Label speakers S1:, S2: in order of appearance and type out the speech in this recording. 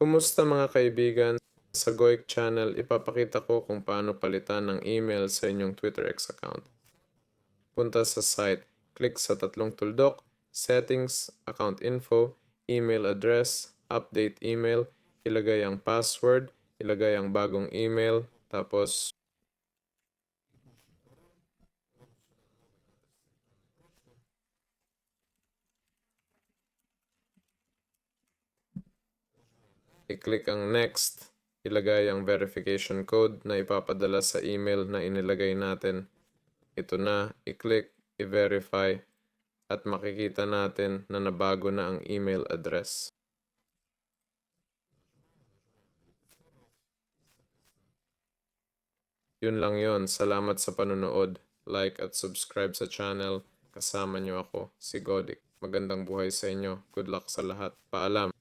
S1: Kumusta mga kaibigan? Sa Goik channel, ipapakita ko kung paano palitan ng email sa inyong Twitter X account. Punta sa site, click sa tatlong tuldok, settings, account info, email address, update email, ilagay ang password, ilagay ang bagong email, tapos i-click ang next, ilagay ang verification code na ipapadala sa email na inilagay natin. Ito na, i-click, i-verify, at makikita natin na nabago na ang email address. Yun lang yon. Salamat sa panonood. Like at subscribe sa channel. Kasama niyo ako, si Godik. Magandang buhay sa inyo. Good luck sa lahat. Paalam.